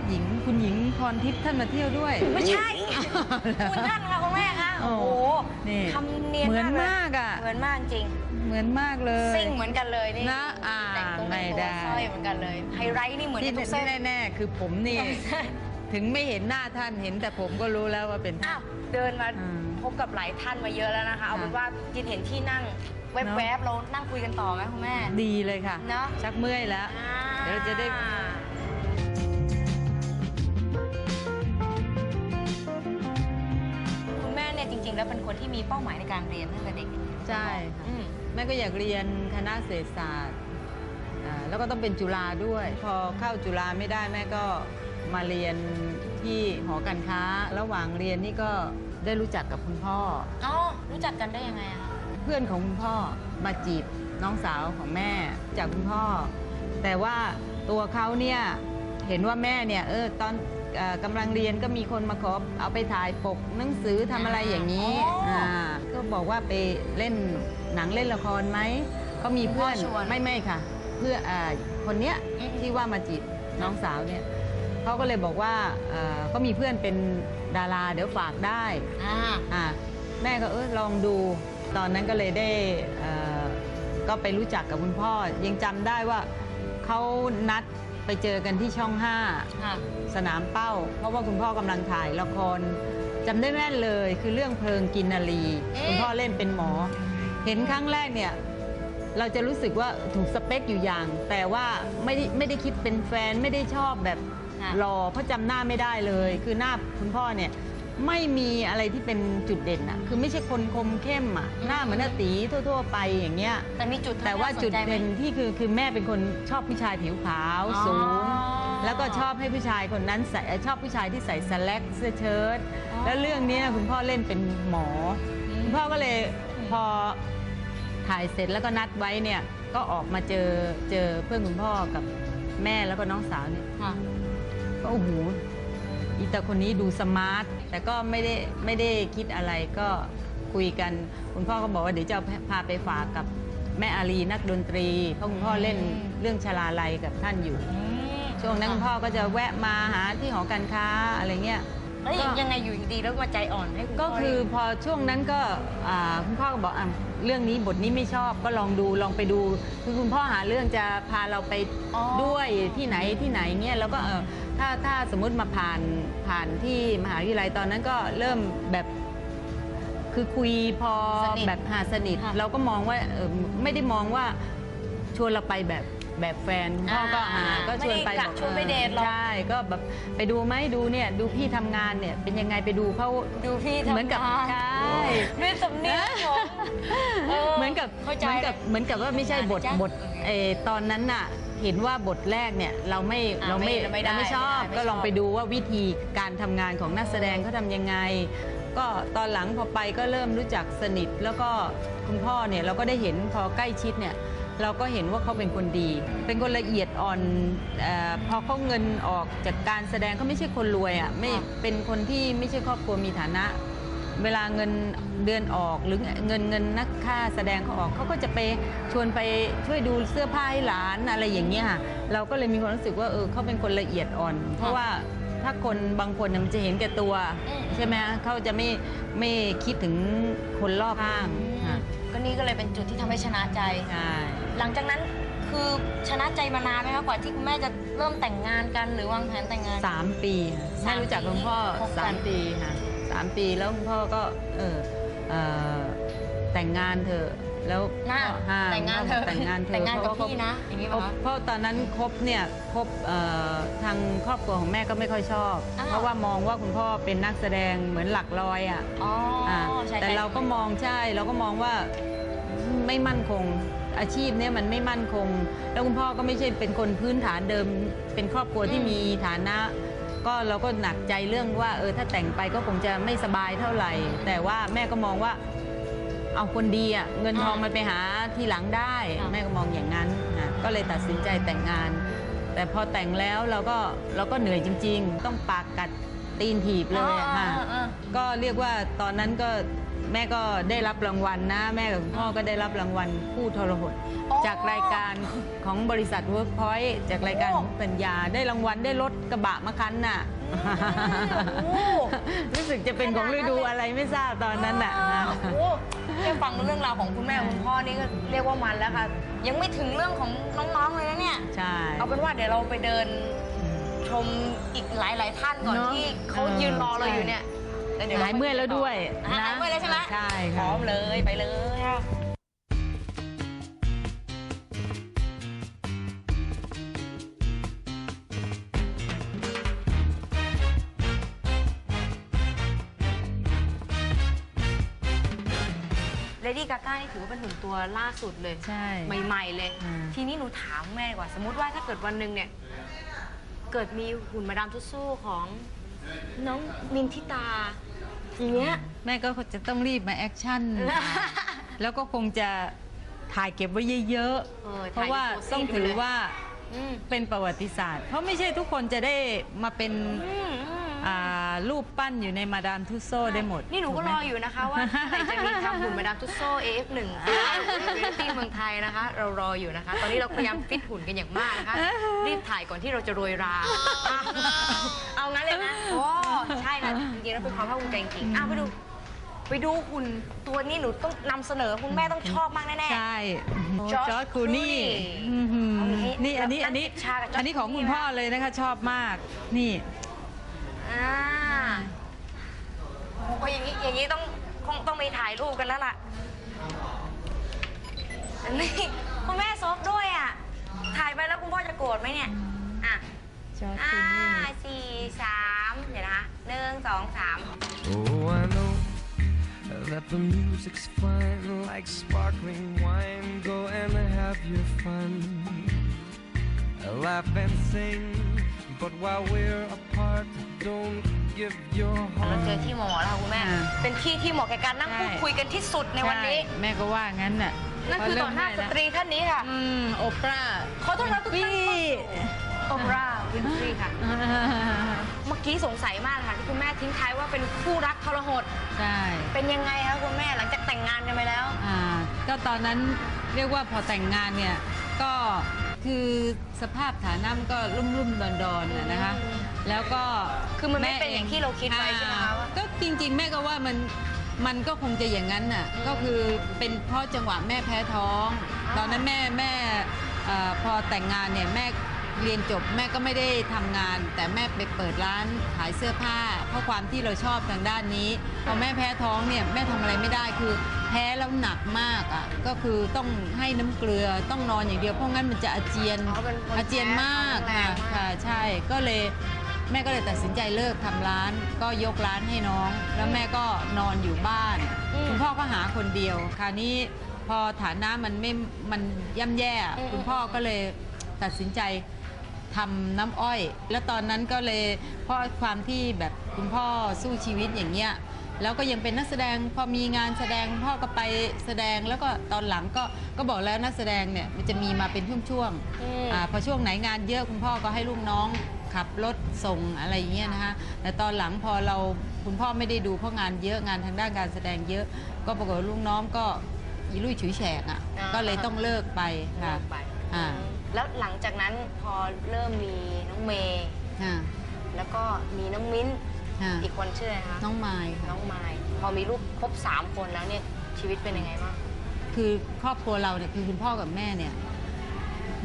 ทย์หญิงคุณหญิงพรทิพย์ท่านมาเที่ยวด้วย ไม่ใช่ คุณท่านค่ะคุณแม่คะโอ้โอ้โหนี่ทำเนียนเหมือนเลยมากอะเหมือนมากจริง เหมือนมากเลยซิ่งเหมือนกันเลยนี่นะอ่าแต่งตรงไม่แต่งตัวได้สร้อยเหมือนกันเลยไฮไลท์นี่เหมือนที่กันทุกเส้นแน่ๆคือผมนี่ถึงไม่เห็นหน้าท่านเห็นแต่ผมก็รู้แล้วว่าเป็นท่าอ้านวเดินมาอืมพบกับหลายท่านมาเยอะแล้วนะคะ เอาเป็นว่ากินเห็นที่นั่งแวบๆเรานั่งคุยกันต่อไหมคุณแม่ ดีเลยค่ะเนอะชักเมื่อยแล้วอ่าเดี๋ยวเราจะได้ ที่มีเป้าหมายในการเรียนตั้งแต่เด็กใช่ค่ะอืมแม่ก็อยากเรียนคณะเศรษฐศาสตร์อ่าแล้วก็ต้องเป็นจุฬาด้วย พอเข้าจุฬาไม่ได้แม่ก็มาเรียนที่หอการค้า ระหว่างเรียนนี่ก็ได้รู้จักกับคุณพ่อ อ๋อรู้จักกันได้ยังไงอะคะเพื่อนของคุณพ่อมาจีบน้องสาวของแม่จากคุณพ่อ แต่ว่าตัวเขาเนี่ย เห็นว่าแม่เนี่ยเออตอนเออกำลังเรียนก็มีคนมาขอเอาไปถ่ายปกหนังสือทำอะไรอย่างนี้าก็บอกว่าไปเล่นหนังเล่นละครไหมก็มีเพื่อนไม่ไม่ค่ะ เพื่ออาคนเนี้ยที่ว่ามาจีบน้องสาวเนี่ยเขาก็เลยบอกว่าเอ่อก็มีเพื่อนเป็นดาราเดี๋ยวฝากได้ อ่า อะแม่ก็เออลองดูตอนนั้นก็เลยได้เอ่อก็ไปรู้จักกับคุณพ่อ ยังจำได้ว่าเขานัด ไปเจอกันที่ช่อง ค่ะ 5 สนามเป้า เพราะว่าคุณพ่อกำลังถ่ายละครจำได้แม่นเลยคือเรื่องเพลิงกินนารีเอ๊ะ คุณพ่อเล่นเป็นหมอ เห็นครั้งแรกเนี่ยเราจะรู้สึกว่าถูกสเปคอยู่อย่าง แต่ว่าไม่ได้ไม่ได้คิดเป็นแฟนไม่ได้ชอบแบบ ค่ะ หล่อเพราะจำหน้าไม่ได้เลย คือหน้าคุณพ่อเนี่ย ไม่มีอะไรที่เป็นจุดเด่นอะคือไม่ใช่คนคมเข้มอะหน้าเหมือนอาตีทั่ว ๆ ไปอย่างเงี้ย แต่มีจุดทำให้แต่ว่าจุดสนใจไหมเด่นที่คือคือแม่เป็นคนชอบผู้ชายผิวขาวสูงอ๋อแล้วก็ชอบให้ผู้ชายคนนั้นใส่ชอบผู้ชายที่ใส่สแลกเสื้อเชิ้ตอ๋อแล้วเรื่องเนี้ยคุณพ่อเล่นเป็นหมออมคุณพ่อก็เลยพอถ่ายเสร็จแล้วก็นัดไว้เนี่ยก็ออกมาเจอเจอเพื่อนคุณพ่อกับแม่แล้วก็น้องสาวเนี่ยค่ะก็โอ้โห อีตาคนนี้ดูสมาร์ทแต่ก็ไม่ได้ไม่ได้คิดอะไรก็คุยกัน คุณพ่อก็บอกว่าเดี๋ยวจะเอาพาไปฝากกับแม่อารีนักดนตรีเพราะคุณพ่อเล่นอืมเรื่องชลาลัยกับท่านอยู่ ช่วงนั้นคุณพ่อก็จะแวะมาหาที่หอการค้าอะไรเงี้ย แล้วยังยังไงอยู่ดีๆแล้วมาใจอ่อนให้คุณก็พ่คือพอช่วงนั้นก็อ่าคุณพ่อก็บอกอะเรื่องนี้บทนี้ไม่ชอบก็ลองดูลองไปดู คือคุณพ่อหาเรื่องจะพาเราไปอ๋อด้วยที่ไหนที่ไหนเงี้ยแล้วก็เออถ้าถ้าสมมุติมาผ่านผ่านที่มหาวิทยาลัยตอนนั้นก็เริ่มแบบคือคุยพอสนิทแบบหาสนิทค่ะเราก็มองว่าเออไม่ได้มองว่าชวนเราไปแบบ แบบแฟนพ่อก็อ่าอ่าก็ชวนไปไม่ได้กะบอกชวนไปเดทหรอก ใช่ก็แบบไปดูไหมดูเนี่ยดูพี่ทำงานเนี่ยเป็นยังไงไปดูเขาดูพี่ทำเหมือนกับงานใช่ไม่สำเนียงผมเออเหมือนกับเข้าใจเหมือนกับเหมือนกับว่าไม่ใช่บทจ๊ะบทเออตอนนั้นน่ะเห็นว่าบทแรกเนี่ยเราไม่อ่าเราไม่ไม่ได้เราไม่ชอบ ไม่ได้ก็ลองไม่ชอบไปดูว่าวิธีการทำงานของนักแสดงเขาทำยังไง ก็ตอนหลังพอไปก็เริ่มรู้จักสนิท แล้วก็คุณพ่อเนี่ยเราก็ได้เห็นพอใกล้ชิดเนี่ย เราก็เห็นว่าเขาเป็นคนดี เป็นคนละเอียดอ่อนเออพอเขาเงินออกจากการแสดงเขาไม่ใช่คนรวยอะไม่เป็นคนที่ไม่ใช่ครอบครัวมีฐานะ เวลาเงินเดือนออกหรือเงินเงินนักค่าแสดงเขาออกเขาก็จะไปชวนไปช่วยดูเสื้อผ้าให้หลานอะไรอย่างเงี้ยค่ะเราก็เลยมีความรู้สึกว่าเออเขาเป็นคนละเอียดอ่อน เพราะว่าถ้าคนบางคนน่ะมันจะเห็นแก่ตัวอืมใช่ไหมคะเขาจะไม่ไม่คิดถึงคนรอบข้างค่ะ ก็นี่ก็เลยเป็นจุดที่ทำให้ชนะใจ ใช่ หลังจากนั้นคือชนะใจมานานไหมคะกว่าที่คุณแม่จะเริ่มแต่งงานกันหรือวางแผนแต่งงาน สามปีค่ะสามแม่รู้จักคุณพ่อปีคบกัน สามปีค่ะสามปีแล้วคุณพ่อก็เออเอ่อแต่งงานเถอะ แล้วน่าอ่แต่งงานเธอะแต่งงานเถอะแต่งงานกับเพระว่พี่นะอย่างนี้เพป่ะราะคะเพราะตอนนั้นคบเนี่ยคบเอ่อทางครอบครัวของแม่ก็ไม่ค่อยชอบอ้าว เพราะว่ามองว่าคุณพ่อเป็นนักแสดงเหมือนหลักร้อยอะอ๋ออ่าใช่แต่ใช่เราก็มองใช่เราก็มองว่าไม่มั่นคงอาชีพเนี่ยมันไม่มั่นคง แล้วคุณพ่อก็ไม่ใช่เป็นคนพื้นฐานเดิม เป็นครอบครัวที่มีฐานะ ก็เราก็หนักใจเรื่องว่าเออถ้าแต่งไปก็คงจะไม่สบายเท่าไหร่ แต่ว่าแม่ก็มองว่า เอาคนดีอะเงินทองมันไปหาทีหลังได้แม่ก็มองอย่างนั้นค่ะก็เลยตัดสินใจแต่งงาน แต่พอแต่งแล้วเราก็เราก็เหนื่อยจริง ๆ ต้องปากกัดตีนถีบเลยอะค่ะ อ่าอ่าอ่า ก็เรียกว่าตอนนั้นก็แม่ก็ได้รับรางวัลนะ แม่กับคุณพ่อก็ได้รับรางวัลผู้ทรหด อ๋อจากรายการของบริษัท Workpoint จากรายการของปัญญาได้รางวัลได้รถกระบะมาคันน่ะโอ้ รู้สึกจะเป็นของฤดูอะไรไม่ทราบตอนนั้นน่ะโอ้โหแค่ฟังเรื่องราวของคุณแม่คุณพ่อนี่ก็เรียกว่ามันแล้วค่ะ ยังไม่ถึงเรื่องของน้องๆเลยนะเนี่ย ใช่ เอาเป็นว่าเดี๋ยวเราไปเดินชมอีกหลายๆท่านก่อนเนอะที่เขายืนรอเราอยู่เนี่ยแวดี๋หายเมื่อยแล้วด้วยอะนะหายเมื่อยแล้วใช่ไหมใช่พร้ค่ะอมเลยไปเลยค่ะ ดี้กาก้านี่ถือว่าเป็นหุ่นตัวล่าสุดเลยใช่ ใหม่ๆเลย อืม ทีนี้หนูถามแม่ดีกว่า สมมติว่าถ้าเกิดวันหนึ่งเนี่ย เกิดมีหุ่นมาดามทุสโซ่ของน้องมินทิตาอย่างเงี้ย แม่ก็จะต้องรีบมาแอคชั่น แล้วก็คงจะถ่ายเก็บไว้เยอะเออๆ เพราะว่าถ่ายเป็นโพสต์ต้องถือไปเลย ว่าอืมเป็นประวัติศาสตร์ เพราะไม่ใช่ทุกคนจะได้มาเป็น อืมอืม อ่า รูปปั้นอยู่ในมาดามทุสโซได้หมดนี่หนูก็ถูไหมรออยู่นะคะว่าเมื่อไหร่จะมีทำหุ่นมาดามทุสโซ่ AF1 เรตติ้งเมืองไทยนะคะ เรารออยู่นะคะ ตอนนี้เราพยายามฟิตหุ่นกันอย่างมากนะคะ รีบถ่ายก่อนที่เราจะโรยรา เอางั้นเลยนะโอ้ใช่ค่ะจริงๆแล้วเป็นความภาคภูมิใจจริงๆอ้าวไปดู ไปดูหุ่นตัวนี้หนูต้องนำเสนอคุณแม่ต้องชอบมากแน่ๆ ใช่จอร์จจอร์จคลูนี่ Clooney อื้อหือเอาอย่างนี้นี่อันนี้เราอันนี้ตั้งจิบชากับจอร์จอันนี้ของคุณ Clooney พ่อเลยนะคะชอบมากนี่ อ่าโอ้โหอย่างนี้อย่างนี้ต้องคงต้องไปถ่ายรูปกันแล้วล่ะอันนี้คุณแม่ซบด้วยอะ ถ่ายไปแล้วคุณพ่อจะโกรธไหมเนี่ยอะจอร์จคห้าลูนี่สี่สามเดี๋ยวนะคะหนึ่งสองสาม Oh, I know that the music's fine, like sparkling wine. Go and have your fun, laugh and sing. But while we're apart, don't give your เราเจอ heart. ที่หมอแล้วค่ะคุณแม่ อ่าเป็นที่ที่เหมาะแก่การนั่งใช่ พูดคุยกันที่สุดในวันนี้ ใช่แม่ก็ว่างั้นน่ะนั่นคือต่อหน้าสตรีท่านนี้ค่ะ อืมโอปราขอต้อนรับทุกท่านพี่โอปราวินฟรีค่ะ เมื่อกี้สงสัยมากค่ะที่คุณแม่ทิ้งท้ายว่าเป็นคู่รักทรหด ใช่ เป็นยังไงคะคุณแม่หลังจากแต่งงานกันไปแล้ว อ่าก็ตอนนั้นเรียกว่าพอแต่งงานเนี่ยก็ คือสภาพฐานะมันก็รุ่มรุ่มๆดอนดอนๆน่ะนะคะ แล้วก็คือมันไม่เป็นอย่างที่เราคิดไว้ใช่ไหมคะว่าอ่า ก็จริง ๆ แม่ก็ว่ามันมันก็คงจะอย่างนั้นน่ะก็คือเป็นเพราะจังหวะแม่แพ้ท้อง ตอนนั้นแม่แม่เอ่อพอแต่งงานเนี่ยแม่ เรียนจบแม่ก็ไม่ได้ทำงาน แต่แม่ไปเปิดร้านขายเสื้อผ้า เพราะความที่เราชอบทางด้านนี้พอแม่แพ้ท้องเนี่ยแม่ทำอะไรไม่ได้คือแพ้แล้วหนักมากอะก็คือต้องให้น้ำเกลือต้องนอนอย่างเดียวเพราะงั้นมันจะอาเจียนอ๋อเป็นคนอาเจียนมากแพ้ค่ะท้องแรงมากค่ะใช่ก็เลยแม่ก็เลยตัดสินใจเลิกทำร้าน ก็ยกร้านให้น้อง แล้วแม่ก็นอนอยู่บ้าน คุณพ่อก็หาคนเดียวคราวนี้พอฐานะมันไม่มันย่ำแย่ คุณพ่อก็เลยตัดสินใจ ทำน้ำอ้อย แล้วตอนนั้นก็เลยเพราะความที่แบบคุณพ่อสู้ชีวิตอย่างเงี้ยแล้วก็ยังเป็นนักแสดงพอมีงานแสดงพ่อก็ไปแสดงแล้วก็ตอนหลังก็ก็บอกแล้วนักแสดงเนี่ยมันจะมีมาเป็นช่วงอืมๆอ่าพอช่วงไหนงานเยอะคุณพ่อก็ให้ลูกน้องขับรถส่งอะไรอย่างเงี้ยนะคะแต่ตอนหลังพอเราคุณพ่อไม่ได้ดูเพราะงานเยอะงานทางด้านการแสดงเยอะ ก็ปรากฏว่าลูกน้องก็อีลุยฉุยแฉกอะอ่าก็เลยต้องเลิกไปเลิค่ะกไปอ่า แล้วหลังจากนั้นพอเริ่มมีน้องเมย์ค่ะ แล้วก็มีน้องมิ้นท์ค่ะ อีกคนชื่ออะไรคะน้องไม้ค่ะ น้องไมายพอมีลูกครบสามคนแล้วเนี่ยชีวิตเป็นยังไงบ้าง คือครอบครัวเราเนี่ยคือคุณพ่อกับแม่เนี่ย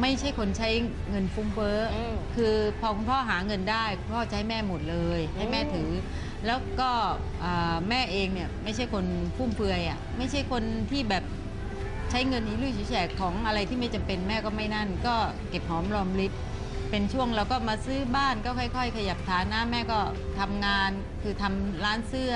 ไม่ใช่คนใช้เงินฟุ้งเฟ้ออมคือพอคุณพ่อหาเงินได้คุณพ่อจะใช้แม่หมดเลย ให้แม่อืม ถือ แล้วก็อ่าแม่เองเนี่ยไม่ใช่คนฟุ่มเฟือยอะไม่ใช่คนที่แบบ ใช้เงินอีลุยฉุยแฉกของอะไรที่ไม่จำเป็นแม่ก็ไม่นั่น ก็เก็บหอมรอมริบเป็นช่วงเราก็มาซื้อบ้านก็ค่อย ๆ ขยับฐานะแม่ก็ทำงานคือทำร้านเสื้อ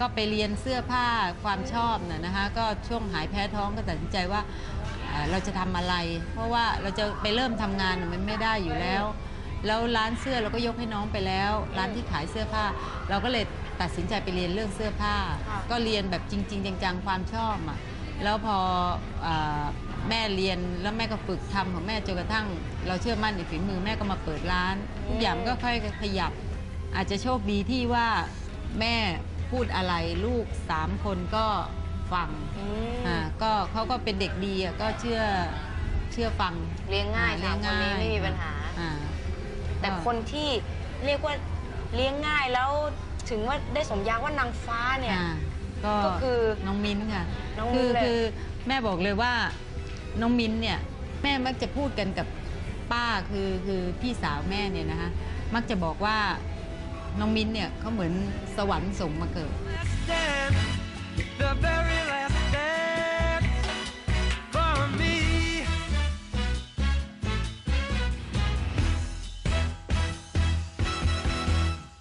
ก็ไปเรียนเสื้อผ้าความชอบน่ะนะคะก็ช่วงหายแพ้ท้องก็ตัดสินใจว่าเอ่อเราจะทำอะไร เพราะว่าเราจะไปเริ่มทำงานน่ะมันไม่ได้อยู่แล้ว แล้วร้านเสื้อเราก็ยกให้น้องไปแล้ว ร้านที่ขายเสื้อผ้า เราก็เลยตัดสินใจไปเรียนเรื่องเสื้อผ้าค่ะก็เรียนแบบจริง ๆ จังๆความชอบอะ แล้วพออาแม่เรียนแล้วแม่ก็ฝึกทำของแม่จนกระทั่ง เราเชื่อมั่นในฝีมือแม่ก็มาเปิดร้านทุกอย่างก็ค่อยขยับ อาจจะโชคดีที่ว่าแม่พูดอะไรลูกสามคนก็ฟังอืมอ่าก็เขาก็เป็นเด็กดีอะก็เชื่อเชื่อฟังเลี้ยงง่ายอ่สามคนนี้ไม่มีปัญหา อ่า แต่ก็คนที่เรียกว่าเลี้ยงง่ายแล้วถึงว่าได้สมญาว่านางฟ้าเนี่ย อ่า ก็ก็คือน้องมิ้นท์ค่ะน้องมิ้คืนท์เลย คือแม่บอกเลยว่าน้องมิ้นท์เนี่ยแม่มักจะพูดกันกับป้าคือคือพี่สาวแม่เนี่ยนะคะมักจะบอกว่าน้องมิ้นท์เนี่ยเขาเหมือนสวรรค์ส่งมาเกิด Let's dance the very